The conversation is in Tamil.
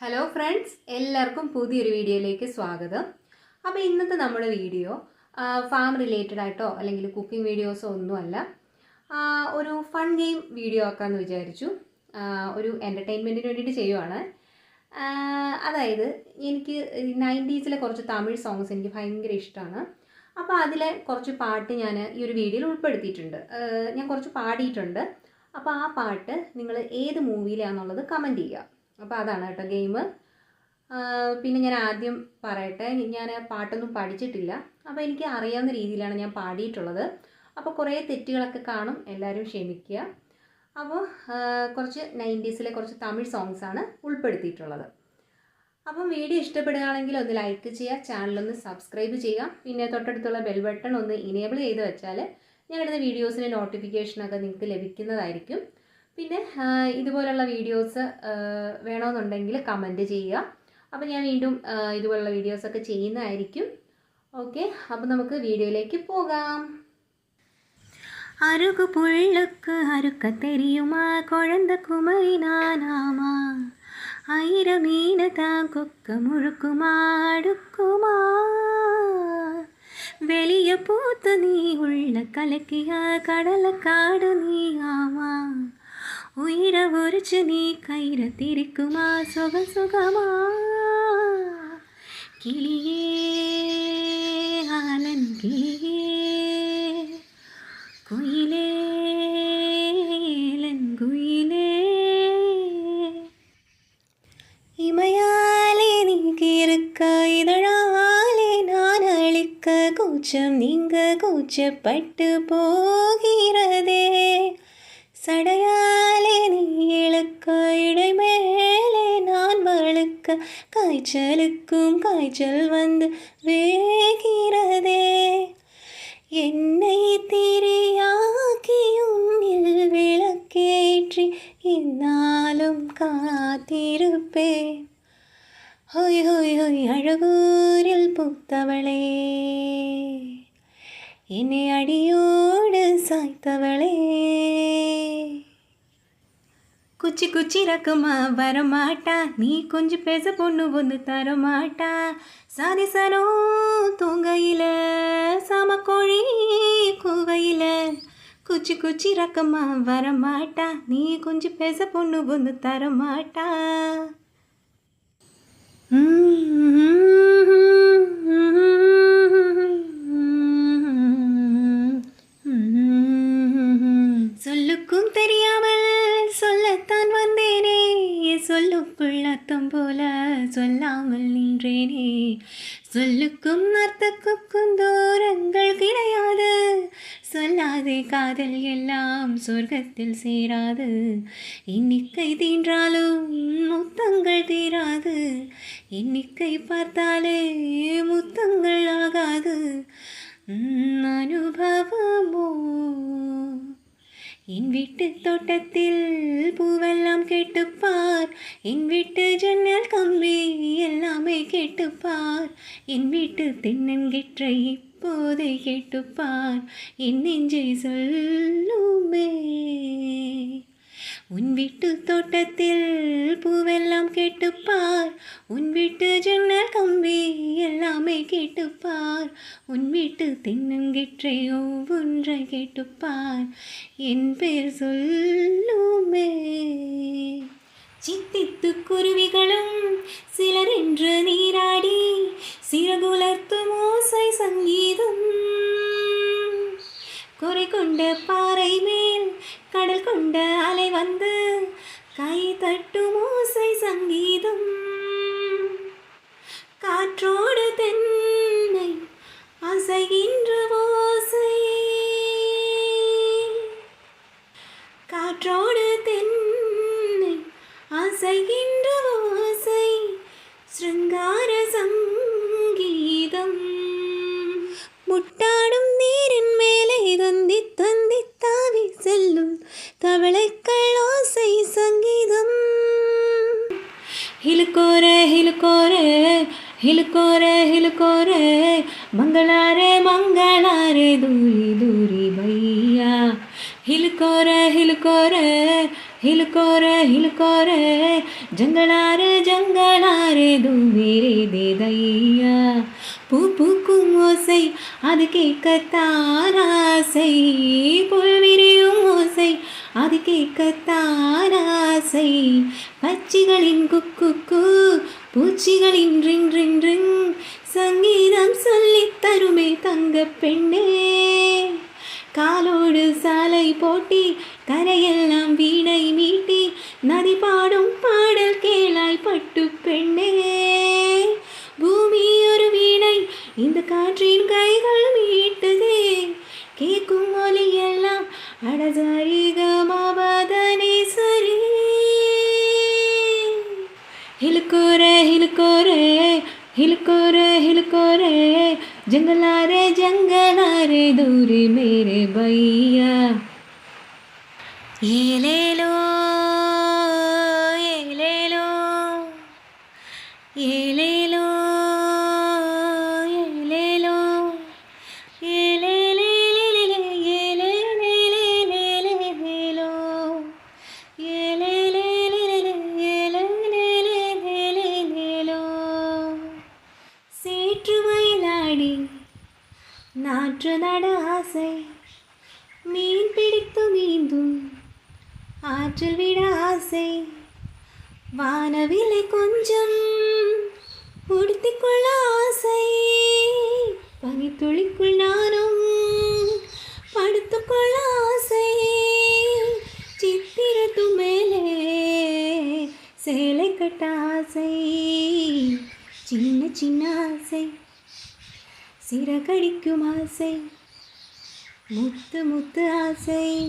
ഹലോ ഫ്രണ്ട്സ് എല്ലാവർക്കും പുതിയൊരു വീഡിയോയിലേക്ക് സ്വാഗതം. അപ്പോൾ ഇന്നത്തെ നമ്മുടെ വീഡിയോ ഫാം റിലേറ്റഡ് ആയിട്ടോ അല്ലെങ്കിൽ കുക്കിംഗ് വീഡിയോസോ ഒന്നുമല്ല ഒരു ഫൺ ഗെയിം വീഡിയോ ആക്കാമെന്ന് വിചാരിച്ചു. ഒരു എന്റർടൈൻമെന്റിന് വേണ്ടിയിട്ട് ചെയ്യുവാണ്. അതായത് എനിക്ക് നയന്റീസിലെ കുറച്ച് തമിഴ് സോങ്സ് എനിക്ക് ഭയങ്കര ഇഷ്ടമാണ് അപ്പോൾ അതിലെ കുറച്ച് പാട്ട് ഞാൻ ഈ ഒരു വീഡിയോയിൽ ഉൾപ്പെടുത്തിയിട്ടുണ്ട്. ഞാൻ കുറച്ച് പാടിയിട്ടുണ്ട്. അപ്പോൾ ആ പാട്ട് നിങ്ങൾ ഏത് മൂവിയിലാണെന്നുള്ളത് കമന്റ് ചെയ്യുക. അപ്പോൾ അതാണ് കേട്ടോ ഗെയിം പിന്നെ ഞാൻ ആദ്യം പറയട്ടെ ഞാൻ പാട്ടൊന്നും പഠിച്ചിട്ടില്ല. അപ്പോൾ എനിക്ക് അറിയാവുന്ന രീതിയിലാണ് ഞാൻ പാടിയിട്ടുള്ളത്. അപ്പോൾ കുറേ തെറ്റുകളൊക്കെ കാണും എല്ലാവരും ക്ഷമിക്കുക. അപ്പോൾ കുറച്ച് നയന്റീസിലെ കുറച്ച് തമിഴ് സോങ്സാണ് ഉൾപ്പെടുത്തിയിട്ടുള്ളത്. അപ്പം വീഡിയോ ഇഷ്ടപ്പെടുകയാണെങ്കിൽ ഒന്ന് ലൈക്ക് ചെയ്യുക ചാനലൊന്ന് സബ്സ്ക്രൈബ് ചെയ്യുക. പിന്നെ തൊട്ടടുത്തുള്ള ബെൽ ബട്ടൺ ഒന്ന് ഇനേബിൾ ചെയ്ത് വെച്ചാൽ ഞങ്ങളുടെ വീഡിയോസിന്റെ നോട്ടിഫിക്കേഷനൊക്കെ നിങ്ങൾക്ക് ലഭിക്കുന്നതായിരിക്കും. പിന്നെ ആ, ഇതുപോലുള്ള വീഡിയോസ് വേണമെന്നുണ്ടെങ്കിൽ കമൻറ്റ് ചെയ്യുക അപ്പോൾ ഞാൻ വീണ്ടും ആ, ഇതുപോലുള്ള വീഡിയോസൊക്കെ ചെയ്യുന്നതായിരിക്കും ഓക്കെ അപ്പോൾ നമുക്ക് വീഡിയോയിലേക്ക് പോകാം அருகு புள்ளுக்கு அறுக்க தெரியுமா குழந்த குமரி நானாமா ஆயிரம் மீனு தான் கொக்க முழுக்குமா அடுக்குமா வெளிய பூத்து நீ உள்ள கலக்கிய கடலை காடு நீ ஆமா உயிரை உரிச்சு நீ கயிற திரிக்குமா? சுக சுகமா? கிளியே ஆலன் கிளியே குயிலே குயிலே. இமையாலே நீங்க இருக்க இதழாலே நான் அழிக்க கூச்சம் நீங்க கூச்சப்பட்டு போகிறதே. சடையாலே நீ இழுக்க இடைமேலே நான் வழுக்க. காய்ச்சலுக்கும் காய்ச்சல் வந்து வேகிறதே. என்னை திரியாக்கி விளக்கேற்றி இந்நாளும் காத்திருப்பேன் ஹொய் ஹொய் ஹொய் அழகூரில் பூத்தவளே. என்னை அடியோடு சாய்த்தவளே. குச்சி குச்சி ரக்குமா வரமாட்டா? நீ கொஞ்சம் பேச பொண்ணு ஒன்று தரமாட்டா? சாதி சாதிசனோ சாம சமக்கோழி கூவையில் குச்சி குச்சி ரக்கமா வரமாட்டா? நீ கொஞ்சம் பேச பொண்ணு ஒன்று தரமாட்டா? சொல்லுக்குள் போல சொல்லாமல் நின்றேனே. சொல்லுக்கும் அர்த்தக்குக்கும் தூரங்கள் கிடையாது. சொல்லாதே காதல் எல்லாம் சொர்க்கத்தில் சேராது. எண்ணிக்கை தீன்றாலும் முத்தங்கள் தீராது. எண்ணிக்கை பார்த்தாலே முத்தங்கள் ஆகாது. அனுபவமோ? என் வீட்டு தோட்டத்தில் பூவல் எல்லாம் கேட்டுப்பார். என் வீட்டு ஜன்னல் கம்பி எல்லாமே கேட்டுப்பார். என் வீட்டு தென்னங்கிற்றை இப்போதை கேட்டுப்பார். என் நெஞ்சை சொல்லுமே. உன் வீட்டு தோட்டத்தில் பூவெல்லாம் கேட்டுப்பார். உன் வீட்டு ஜன்னல் கம்பி எல்லாமே கேட்டுப்பார். உன் வீட்டு தென்னங்கிற்றை ஒவ்வொன்றை கேட்டுப்பார். என் பேர் சொல்லுமே. சித்தித்து குருவிகளும் சிலர் என்று நீராடி சிறகுலர்த்தும் ஓசை சங்கீதம். குறை கொண்ட பாறை மேல் கடல் கொண்ட அலை வந்து கை தட்டும் ஓசை சங்கீதம். காற்றோடு தென் ஓசைகின்ற ஓசை ശൃംഗാര സംഗീതം മുട്ടാടും നീരിന്മേലെ തൊന്തി തൊന്തി താവി ചെല്ലും തവളക്കള്ളോസൈ സംഗീതം. ഹിൽക്കോരെ ഹിൽക്കോരെ ഹിൽക്കോരെ ഹിൽക്കോരെ മംഗളാരെ മംഗളാരെ ദൂരി ദൂരി ഭയ്യ ഹിൽക്കോരെ ഹിൽക്കോരെ ಹಿಲ್ಕೋರೆ ಹಿಲ್ಕೋರೆ ಜಂಗಳಾರೆ ಜಂಗಳಾರೆ ದುಂಬಿರಿದೆ தைய பூ பூக்கும் ஓசை அது கேட்கத்தாராசை. புல்விரியும் ஓசை அது கேட்கத்தாராசை. பச்சிகளின் குக்கு பூச்சிகளின் ரிங் ரிங் ரிங். சங்கீதம் சொல்லித் தருமே தங்க பெண்ணே. காலோடு சாலை போட்டி கரையெல்லாம் வீணை மீட்டி நதி பாடும் பாடல் கேளாய் பட்டு பெண்ணே பூமி ஒரு வீணை இந்த காற்றின் கைகள் மீட்டுதே கேட்கும் ஒலி எல்லாம் அடசரிகமாவதனே சரி हिलकोरे हिलकोरे हिलकोरे हिलकोरे जंगलारे जंगलारे दूरी मेरे भैया ஏலேலோ ஏலேலோ ஏலேலோ ஏலேலோ சீற்று மயிலாடி நாற்று நட ஆசை காற்றில் விட ஆசை. வானவிலை கொஞ்சம் உடுத்திக்கொள்ள ஆசை. பனித்துளிக்குள் நானும் படுத்துக்கொள்ள ஆசை. சித்திரத்து மேலே சேலை கட்ட ஆசை. சின்ன சின்ன ஆசை. சிறகடிக்கும் ஆசை. முத்து முத்து ஆசை.